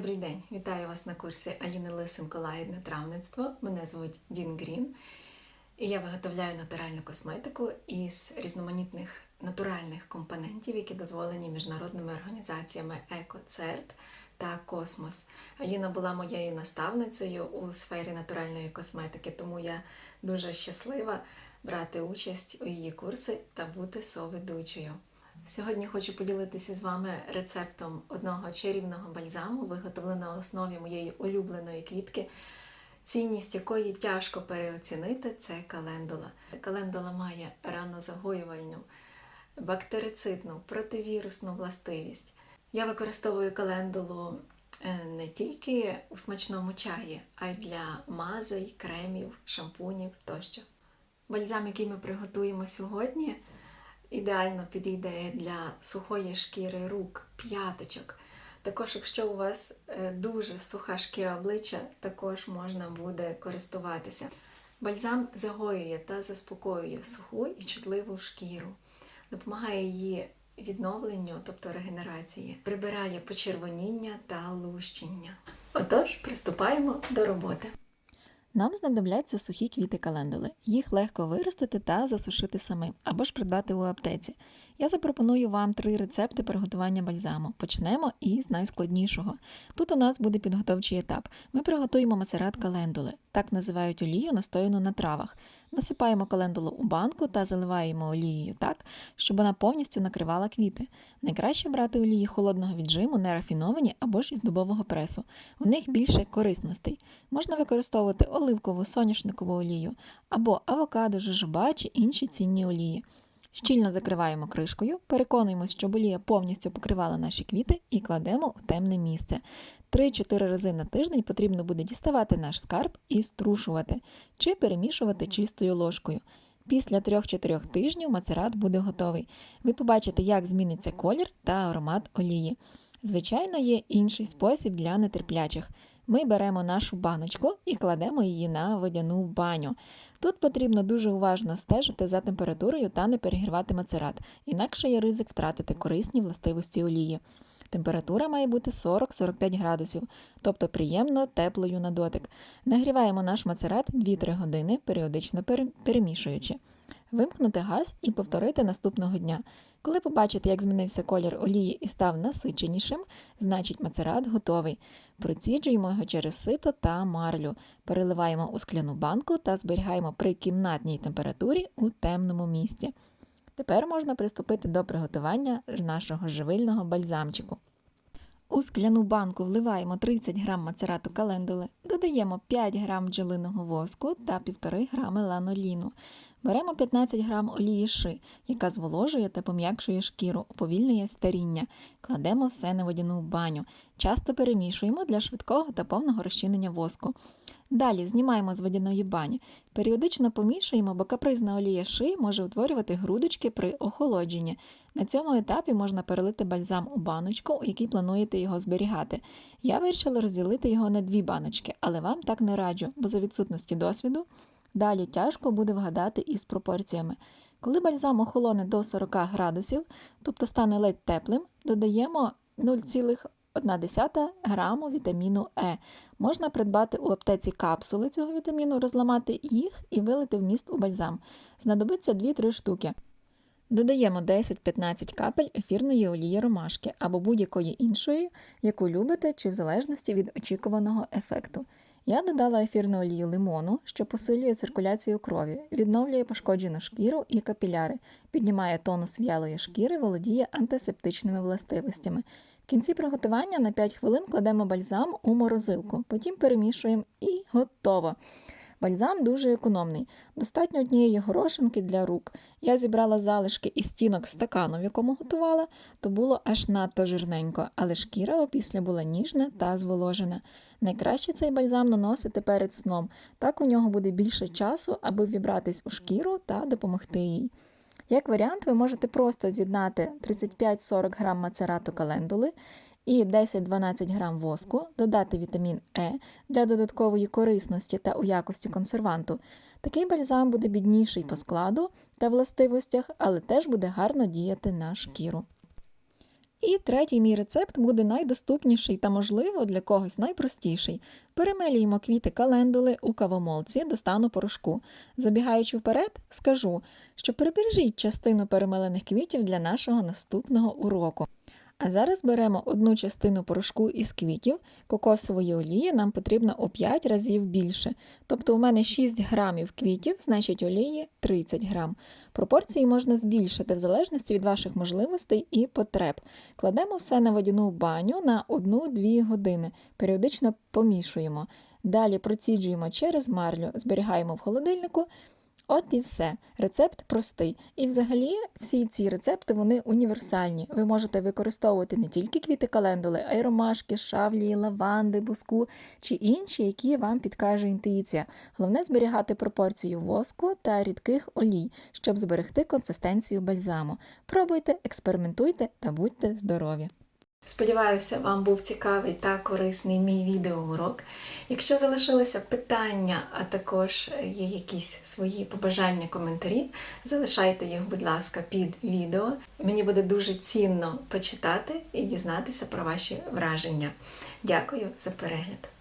Добрий день, вітаю вас на курсі Аліни Лисенко Лагідне травництво. Мене звуть Дін Грін, і я виготовляю натуральну косметику із різноманітних натуральних компонентів, які дозволені міжнародними організаціями ЕКОЦЕРТ та Космос. Аліна була моєю наставницею у сфері натуральної косметики, тому я дуже щаслива брати участь у її курси та бути соведучою. Сьогодні хочу поділитися з вами рецептом одного чарівного бальзаму, виготовленого на основі моєї улюбленої квітки, цінність якої тяжко переоцінити це календула. Календула має ранозагоювальну, бактерицидну, противірусну властивість. Я використовую календулу е, не тільки у смачному чаї, а й для мазей, кремів, шампунів тощо. Бальзам, який ми приготуємо сьогодні, ідеально підійде для сухої шкіри рук, п'яточок. Також, якщо у вас е, дуже суха шкіра обличчя, також можна буде користуватися. Бальзам загоює та заспокоює суху і чутливу шкіру, допомагає її відновленню, тобто регенерації, прибирає почервоніння та лущення. Отож, приступаємо до роботи. Нам знадобляться сухі квіти календули. Їх легко виростити та засушити самим або ж придбати у аптеці. Я запропоную вам три рецепти приготування бальзаму. Почнемо із найскладнішого. Тут у нас буде підготовчий етап. Ми приготуємо мацерат календули, так називають олію, настояну на травах. Насипаємо календулу у банку та заливаємо олією так, щоб вона повністю накривала квіти. Найкраще брати олії холодного віджиму, нерафіновані або ж із дубового пресу. У них більше корисностей. Можна використовувати оливкову соняшникову олію або авокадо, жожоба чи інші цінні олії. Щільно закриваємо кришкою, переконуємось, щоб олія повністю покривала наші квіти і кладемо у темне місце. 3-4 рази на тиждень потрібно буде діставати наш скарб і струшувати чи перемішувати чистою ложкою. Після 3-4 тижнів мацерат буде готовий. Ви побачите, як зміниться колір та аромат олії. Звичайно, є інший спосіб для нетерплячих. Ми беремо нашу баночку і кладемо її на водяну баню. Тут потрібно дуже уважно стежити за температурою та не перегрівати мацерат, інакше є ризик втратити корисні властивості олії. Температура має бути 40-45 градусів, тобто приємно теплою на дотик. Нагріваємо наш мацерат 2-3 години, періодично перемішуючи. Вимкнути газ і повторити наступного дня. Коли побачите, як змінився колір олії і став насиченішим, значить мацерат готовий. Проціджуємо його через сито та марлю, переливаємо у скляну банку та зберігаємо при кімнатній температурі у темному місці. Тепер можна приступити до приготування нашого живильного бальзамчику. У скляну банку вливаємо 30 г мацерату календули, додаємо 5 г бджолиного воску та 1,5 г ланоліну. Беремо 15 г олії ши, яка зволожує та пом'якшує шкіру, уповільнює старіння. Кладемо все на водяну баню. Часто перемішуємо для швидкого та повного розчинення воску. Далі знімаємо з водяної бані. Періодично помішуємо, бо капризна олія ши може утворювати грудочки при охолодженні. На цьому етапі можна перелити бальзам у баночку, у якій плануєте його зберігати. Я вирішила розділити його на дві баночки, але вам так не раджу, бо за відсутності досвіду далі тяжко буде вгадати із пропорціями. Коли бальзам охолоне до 40 градусів, тобто стане ледь теплим, додаємо 0,1 граму вітаміну Е. Можна придбати у аптеці капсули цього вітаміну, розламати їх і вилити вміст у бальзам. Знадобиться 2-3 штуки. Додаємо 10-15 капель ефірної олії ромашки або будь-якої іншої, яку любите чи в залежності від очікуваного ефекту. Я додала ефірну олію лимону, що посилює циркуляцію крові, відновлює пошкоджену шкіру і капіляри, піднімає тонус в'ялої шкіри, володіє антисептичними властивостями. Кінці приготування на 5 хвилин кладемо бальзам у морозилку, потім перемішуємо і готово. Бальзам дуже економний. Достатньо однієї горошинки для рук. Я зібрала залишки із стінок стакану, в якому готувала, то було аж надто жирненько, але шкіра опісля була ніжна та зволожена. Найкраще цей бальзам наносити перед сном, так у нього буде більше часу, аби вібратись у шкіру та допомогти їй. Як варіант, ви можете просто з'єднати 35-40 грам мацерату календули і 10-12 грам воску, додати вітамін Е для додаткової корисності та у якості консерванту. Такий бальзам буде бідніший по складу та властивостях, але теж буде гарно діяти на шкіру. І третій мій рецепт буде найдоступніший та, можливо, для когось найпростіший. Перемелюємо квіти календули у кавомолці до стану порошку. Забігаючи вперед, скажу, що прибережіть частину перемелених квітів для нашого наступного уроку. А зараз беремо одну частину порошку із квітів. Кокосової олії нам потрібно у 5 разів більше. Тобто у мене 6 грамів квітів, значить олії 30 грам. Пропорції можна збільшити в залежності від ваших можливостей і потреб. Кладемо все на водяну баню на 1-2 години. Періодично помішуємо. Далі проціджуємо через марлю, зберігаємо в холодильнику. От і все. Рецепт простий. І взагалі всі ці рецепти вони універсальні. Ви можете використовувати не тільки квіти календули, а й ромашки, шавлі, лаванди, буску чи інші, які вам підкаже інтуїція. Головне зберігати пропорцію воску та рідких олій, щоб зберегти консистенцію бальзаму. Пробуйте, експериментуйте та будьте здорові! Сподіваюся, вам був цікавий та корисний мій відеоурок. Якщо залишилися питання, а також є якісь свої побажання, коментарі, залишайте їх, будь ласка, під відео. Мені буде дуже цінно почитати і дізнатися про ваші враження. Дякую за перегляд!